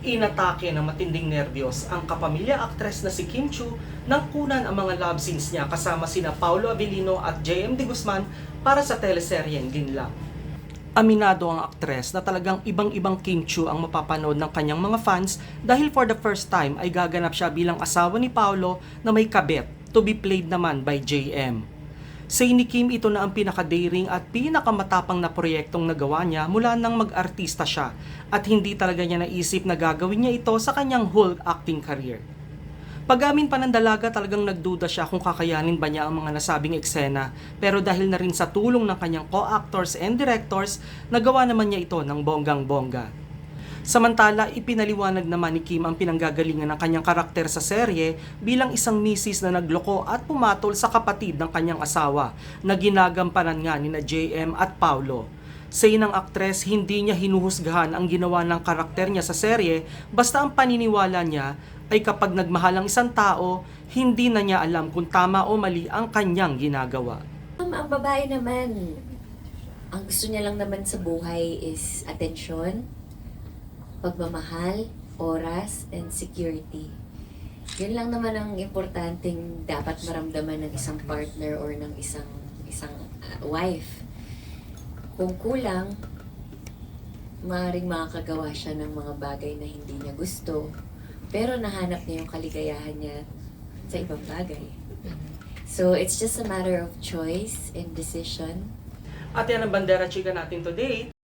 Inatake ng matinding nerbiyos ang kapamilya aktres na si Kim Chu nang kunan ang mga love scenes niya kasama sina Paulo Abilino at JM De Guzman para sa teleseryeng Ginla. Aminado ang aktres na talagang ibang-ibang Kim Chu ang mapapanood ng kanyang mga fans dahil for the first time ay gaganap siya bilang asawa ni Paulo na may kabet to be played naman by JM. Say ni Kim ito na ang pinaka-daring at pinakamatapang na proyektong nagawa niya mula nang mag-artista siya at hindi talaga niya naisip na gagawin niya ito sa kanyang whole acting career. Pag-amin pa ng dalaga talagang nagduda siya kung kakayanin ba niya ang mga nasabing eksena pero dahil na rin sa tulong ng kanyang co-actors and directors, nagawa naman niya ito ng bonggang-bongga. Samantala, ipinaliwanag naman ni Kim ang pinanggagalingan ng kanyang karakter sa serye bilang isang misis na nagloko at pumatol sa kapatid ng kanyang asawa na ginagampanan nga ni na JM at Paulo. Say ng aktres, hindi niya hinuhusgahan ang ginawa ng karakter niya sa serye basta ang paniniwala niya ay kapag nagmahal ang isang tao, hindi na niya alam kung tama o mali ang kanyang ginagawa. Um, ang babae naman, ang gusto niya lang naman sa buhay is atensyon, pagmamahal, oras, and security. Yun lang naman ang importanteng dapat maramdaman ng isang partner or ng isang isang uh, wife. Kung kulang, maaaring makakagawa siya ng mga bagay na hindi niya gusto, pero nahanap niya yung kaligayahan niya sa ibang bagay. So, it's just a matter of choice and decision. At yan ang bandera chika natin today.